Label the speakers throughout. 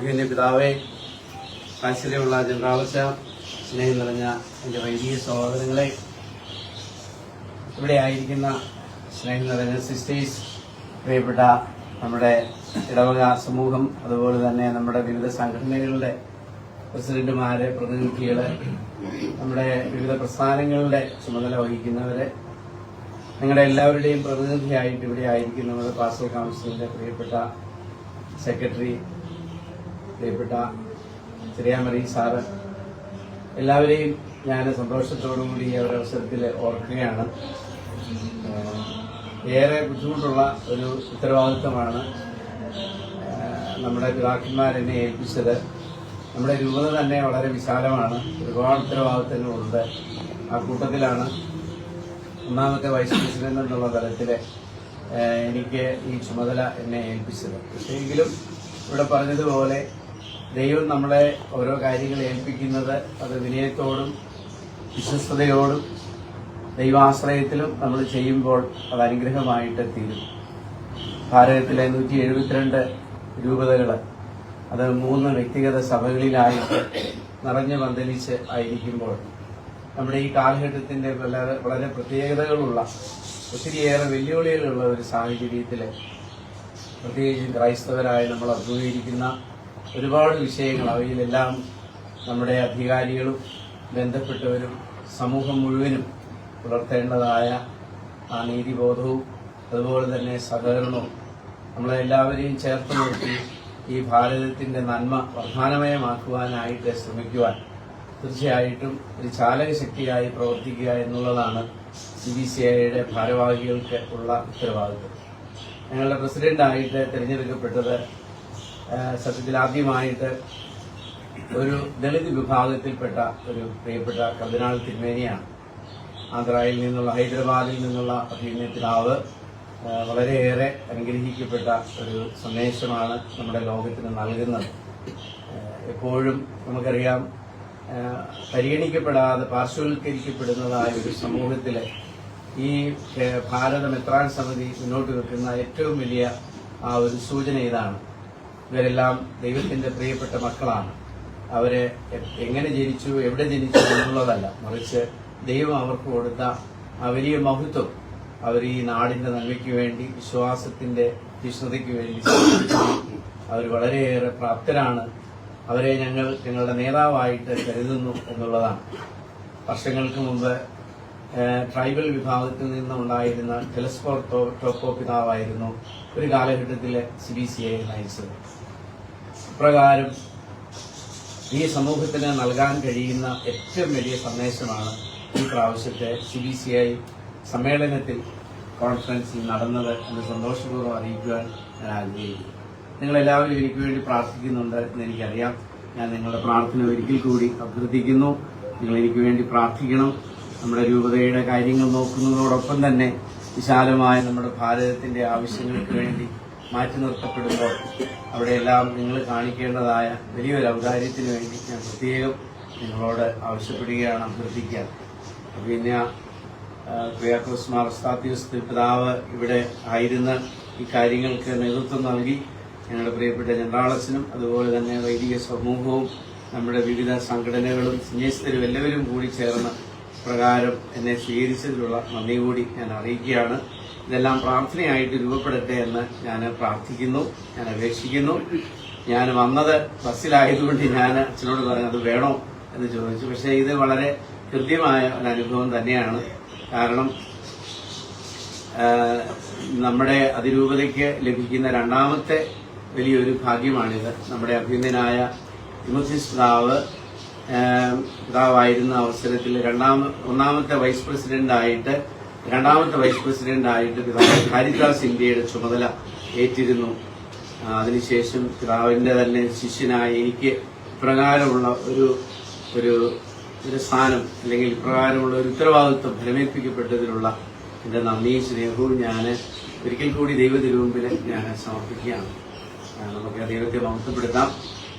Speaker 1: അഭിമന്യ പിതാവേ വാത്സല്യമുള്ള ജനറാവച്ച സ്നേഹം നിറഞ്ഞ എന്റെ വൈദിക സഹോദരങ്ങളെ ഇവിടെ ആയിരിക്കുന്ന സ്നേഹം നിറഞ്ഞ സിസ്റ്റേഴ്സ് പ്രിയപ്പെട്ട നമ്മുടെ ഇടവക സമൂഹം അതുപോലെ തന്നെ നമ്മുടെ വിവിധ സംഘടനകളുടെ പ്രസിഡന്റുമാരെ പ്രതിനിധികൾ നമ്മുടെ വിവിധ പ്രസ്ഥാനങ്ങളുടെ ചുമതല വഹിക്കുന്നവരെ നിങ്ങളുടെ എല്ലാവരുടെയും പ്രതിനിധിയായിട്ട് ഇവിടെ ആയിരിക്കുന്ന നമ്മുടെ പാസ്റ്റൽ കൗൺസിലിന്റെ പ്രിയപ്പെട്ട സെക്രട്ടറി പ്രിയപ്പെട്ട ചെറിയാമറി സാറ് എല്ലാവരെയും ഞാൻ സന്തോഷത്തോടുകൂടി ഈ ഒരു അവസരത്തിൽ ഓർക്കുകയാണ്. ഏറെ ബുദ്ധിമുട്ടുള്ള ഒരു ഉത്തരവാദിത്തമാണ് ഏഹ് നമ്മുടെ പിതാക്കന്മാരെന്നെ ഏൽപ്പിച്ചത്. നമ്മുടെ രൂപത തന്നെ വളരെ വിശാലമാണ് ഒരുപാട് ഉത്തരവാദിത്തങ്ങളുണ്ട് ആ കൂട്ടത്തിലാണ്. ഒന്നാമത്തെ വൈസ് പ്രസിഡന്റ് എന്നുള്ള തലത്തിൽ എനിക്ക് ഈ ചുമതല എന്നെ ഏൽപ്പിച്ചത്. പക്ഷേ എങ്കിലും ഇവിടെ പറഞ്ഞതുപോലെ ദൈവം നമ്മളെ ഓരോ കാര്യങ്ങൾ ഏൽപ്പിക്കുന്നത് അത് വിനയത്തോടും വിശ്വസ്തയോടും ദൈവാശ്രയത്തിലും നമ്മൾ ചെയ്യുമ്പോൾ അത് അനുഗ്രഹമായിട്ട് തീരും. ഭാരതത്തിലെ നൂറ്റി എഴുപത്തിരണ്ട് രൂപതകൾ അത് മൂന്ന് വ്യക്തിഗത സഭകളിലായിട്ട് നിറഞ്ഞു പന്തലിച്ച് ആയിരിക്കുമ്പോൾ നമ്മുടെ ഈ കാലഘട്ടത്തിന്റെ വളരെ വളരെ പ്രത്യേകതകളുള്ള ഒത്തിരിയേറെ വെല്ലുവിളികളുള്ള ഒരു സാഹചര്യത്തിൽ പ്രത്യേകിച്ചും ക്രൈസ്തവരായി നമ്മൾ അഭിമുഖീകരിക്കുന്ന ഒരുപാട് വിഷയങ്ങൾ അവയിലെല്ലാം നമ്മുടെ അധികാരികളും ബന്ധപ്പെട്ടവരും സമൂഹം മുഴുവനും പുലർത്തേണ്ടതായ ആ നീതിബോധവും അതുപോലെ തന്നെ സഹകരണവും നമ്മളെ എല്ലാവരെയും ചേർത്ത് നിർത്തി ഈ ഭാരതത്തിന്റെ നന്മ വർദ്ധാനമയമാക്കുവാനായിട്ട് ശ്രമിക്കുവാൻ തീർച്ചയായിട്ടും ഒരു ചാലകശക്തിയായി പ്രവർത്തിക്കുക എന്നുള്ളതാണ് സി ബി സി ഐയുടെ ഭാരവാഹികൾക്ക് ഉള്ള ഉത്തരവാദിത്വം. ഞങ്ങളുടെ പ്രസിഡന്റായിട്ട് തിരഞ്ഞെടുക്കപ്പെട്ടത് സത്യത്തിൽ ആദ്യമായിട്ട് ഒരു ദളിത് വിഭാഗത്തിൽപ്പെട്ട ഒരു പ്രിയപ്പെട്ട കർദിനാൾ തിരുമേനിയാണ്. ആന്ധ്രയിൽ നിന്നുള്ള ഹൈദരാബാദിൽ നിന്നുള്ള അഭിനയ പിതാവ് ആ, വളരെയേറെ അനുഗ്രഹിക്കപ്പെട്ട ഒരു സന്ദേശമാണ് നമ്മുടെ ലോകത്തിന് നൽകുന്നത്. എപ്പോഴും നമുക്കറിയാം പരിഗണിക്കപ്പെടാതെ പാർശ്വവൽക്കരിക്കപ്പെടുന്നതായ ഒരു സമൂഹത്തിലെ ഈ ഭാരത മെത്രാൻ സമിതി മുന്നോട്ട് വെക്കുന്ന ഏറ്റവും വലിയ ആ ഒരു സൂചന ഇതാണ്. ഇവരെല്ലാം ദൈവത്തിന്റെ പ്രിയപ്പെട്ട മക്കളാണ്. അവർ എങ്ങനെ ജനിച്ചു എവിടെ ജനിച്ചു എന്നുള്ളതല്ല. മറിച്ച് ദൈവം അവർക്ക് കൊടുത്ത ആ വലിയ മഹത്വം അവർ ഈ നാടിന്റെ നന്മയ്ക്ക് വേണ്ടി വിശ്വാസത്തിന്റെ വിശ്വതയ്ക്ക് വേണ്ടി അവർ വളരെയേറെ പ്രാപ്തരാണ്. അവരെ ഞങ്ങൾ ഞങ്ങളുടെ നേതാവായിട്ട് കരുതുന്നു എന്നുള്ളതാണ്. വർഷങ്ങൾക്ക് മുമ്പ് ട്രൈബൽ വിഭാഗത്തിൽ നിന്നുണ്ടായിരുന്ന ടെലസ്കോർ ടോപ്പോ പിതാവായിരുന്നു ഒരു കാലഘട്ടത്തിൽ സി ബി സി ഐ നയിച്ചത്. ഇപ്രകാരം ഈ സമൂഹത്തിന് നൽകാൻ കഴിയുന്ന ഏറ്റവും വലിയ സന്ദേശമാണ് ഈ പ്രാവശ്യത്തെ സി ബി സി ഐ സമ്മേളനത്തിൽ കോൺഫറൻസിൽ നടന്നത് എന്ന് സന്തോഷപൂർവം അറിയിക്കുവാൻ ഞാൻ ആഗ്രഹിക്കുന്നു. നിങ്ങളെല്ലാവരും എനിക്ക് വേണ്ടി പ്രാർത്ഥിക്കുന്നുണ്ട് എന്ന് എനിക്കറിയാം. ഞാൻ നിങ്ങളുടെ പ്രാർത്ഥന ഒരിക്കൽ കൂടി അഭ്യർത്ഥിക്കുന്നു. നിങ്ങൾ എനിക്ക് വേണ്ടി പ്രാർത്ഥിക്കണം. നമ്മുടെ രൂപതയുടെ കാര്യങ്ങൾ നോക്കുന്നതോടൊപ്പം തന്നെ വിശാലമായ നമ്മുടെ ഭാരതത്തിന്റെ ആവശ്യങ്ങൾക്ക് വേണ്ടി മാറ്റി നിർത്തപ്പെടുമ്പോൾ അവിടെയെല്ലാം നിങ്ങൾ കാണിക്കേണ്ടതായ വലിയൊരു ഔദാര്യത്തിന് വേണ്ടി ഞാൻ പ്രത്യേകം നിങ്ങളോട് ആവശ്യപ്പെടുകയാണ് അഭ്യർത്ഥിക്കാൻ പിന്നെ ക്രിയാക്കോസ് മാർസ്താത്യൂസ് പിതാവ് ഇവിടെ ആയിരുന്ന ഈ കാര്യങ്ങൾക്ക് നേതൃത്വം നൽകി. ഞങ്ങളുടെ പ്രിയപ്പെട്ട ജനറാളസിനും അതുപോലെ തന്നെ വൈദിക സമൂഹവും നമ്മുടെ വിവിധ സംഘടനകളും സന്യസ്തരും എല്ലാവരും കൂടി ചേർന്ന് പ്രകാരം എന്നെ സ്വീകരിച്ചതിലുള്ള നന്ദി കൂടി ഞാൻ അറിയിക്കുകയാണ്. ഇതെല്ലാം പ്രാർത്ഥനയായിട്ട് രൂപപ്പെടട്ടെ എന്ന് ഞാൻ പ്രാർത്ഥിക്കുന്നു ഞാൻ അപേക്ഷിക്കുന്നു. ഞാൻ വന്നത് ബസ്സിലായതുകൊണ്ട് ഞാൻ അച്ഛനോട് പറഞ്ഞു വേണോ എന്ന് ചോദിച്ചു. പക്ഷേ ഇത് വളരെ ഹൃദ്യമായ ഒരു അനുഭവം തന്നെയാണ്. കാരണം നമ്മുടെ അതിരൂപതയ്ക്ക് ലഭിക്കുന്ന രണ്ടാമത്തെ വലിയൊരു ഭാഗ്യമാണിത്. നമ്മുടെ അഭ്യുന്നനായ ആ, പിതാവായിരുന്ന അവസരത്തിൽ രണ്ടാമ ഒന്നാമത്തെ വൈസ് പ്രസിഡന്റായിട്ട് രണ്ടാമത്തെ വൈസ് പ്രസിഡന്റായിട്ട് പിതാവ് ഹരിദാസ് ഇന്ത്യയുടെ ചുമതല ഏറ്റിരുന്നു. അതിനുശേഷം പിതാവിന്റെ തന്നെ ശിഷ്യനായ എനിക്ക് ഇപ്രകാരമുള്ള ഒരു ഒരു ഒരു സ്ഥാനം അല്ലെങ്കിൽ ഇപ്രകാരമുള്ള ഒരു ഉത്തരവാദിത്വം ഫലമേൽപ്പിക്കപ്പെട്ടതിലുള്ള എന്റെ നന്ദി സ്നേഹവും ഞാൻ ഒരിക്കൽ കൂടി ദൈവത്തിന് മുമ്പിൽ ഞാൻ സമർപ്പിക്കുകയാണ്. നമുക്ക് ദൈവത്തെ മഹത്വപ്പെടുത്താം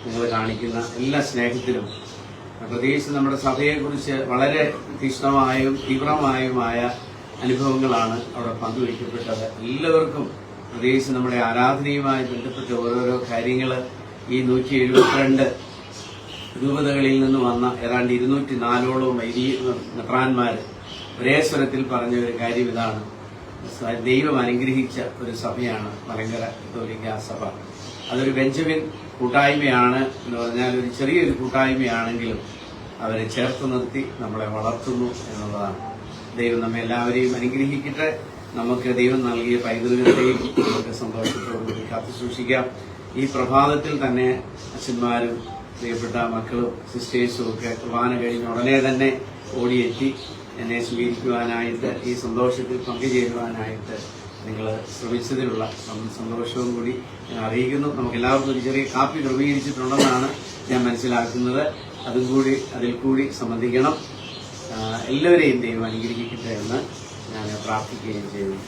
Speaker 1: നിങ്ങൾ കാണിക്കുന്ന എല്ലാ സ്നേഹത്തിലും പ്രത്യേകിച്ച് നമ്മുടെ സഭയെക്കുറിച്ച് വളരെ തീക്ഷ്ണമായും തീവ്രമായുമായ അനുഭവങ്ങളാണ് അവിടെ പങ്കുവയ്ക്കപ്പെട്ടത്. എല്ലാവർക്കും പ്രത്യേകിച്ച് നമ്മുടെ ആരാധനയുമായി ബന്ധപ്പെട്ട ഓരോരോ കാര്യങ്ങൾ ഈ നൂറ്റി എഴുപത്തിരണ്ട് രൂപതകളിൽ നിന്ന് വന്ന ഏതാണ്ട് ഇരുന്നൂറ്റി നാലോളം മെത്രാന്മാർ ഒരേ സ്വരത്തിൽ പറഞ്ഞ ഒരു കാര്യം ഇതാണ്. ദൈവം അനുഗ്രഹിച്ച ഒരു സഭയാണ് മലങ്കര കത്തോലിക്ക സഭ. അതൊരു ബെഞ്ചമിൻ കൂട്ടായ്മയാണ് എന്ന് പറഞ്ഞാൽ ഒരു ചെറിയൊരു കൂട്ടായ്മയാണെങ്കിലും അവരെ ചേർത്ത് നിർത്തി നമ്മളെ വളർത്തുന്നു എന്നുള്ളതാണ്. ദൈവം നമ്മെ എല്ലാവരെയും അനുഗ്രഹിക്കട്ടെ. നമുക്ക് ദൈവം നൽകിയ പൈതൃകത്തെയും നമുക്ക് സന്തോഷത്തോടുകൂടി കാത്തു സൂക്ഷിക്കാം ഈ പ്രഭാതത്തിൽ തന്നെ അച്ഛന്മാരും പ്രിയപ്പെട്ട മക്കളും സിസ്റ്റേഴ്സും ഒക്കെ കുർബാന കഴിഞ്ഞ ഉടനെ തന്നെ ഓടിയെത്തി. എന്നെ സ്വീകരിക്കുവാനായിട്ട് ഈ സന്തോഷത്തിൽ പങ്കുചേരുവാനായിട്ട് നിങ്ങൾ ശ്രമിച്ചതിലുള്ള സന്തോഷവും കൂടി ഞാൻ അറിയിക്കുന്നു. നമുക്ക് എല്ലാവർക്കും ഒരു ചെറിയ കാപ്പി ക്രമീകരിച്ചിട്ടുണ്ടെന്നാണ് ഞാൻ മനസ്സിലാക്കുന്നത്. അതും കൂടി അതിൽ കൂടി സംബന്ധിക്കണം. എല്ലാവരെയും ദൈവം അനുഗ്രഹിക്കട്ടെ എന്ന് ഞാൻ പ്രാർത്ഥിക്കുകയും ചെയ്യുന്നു.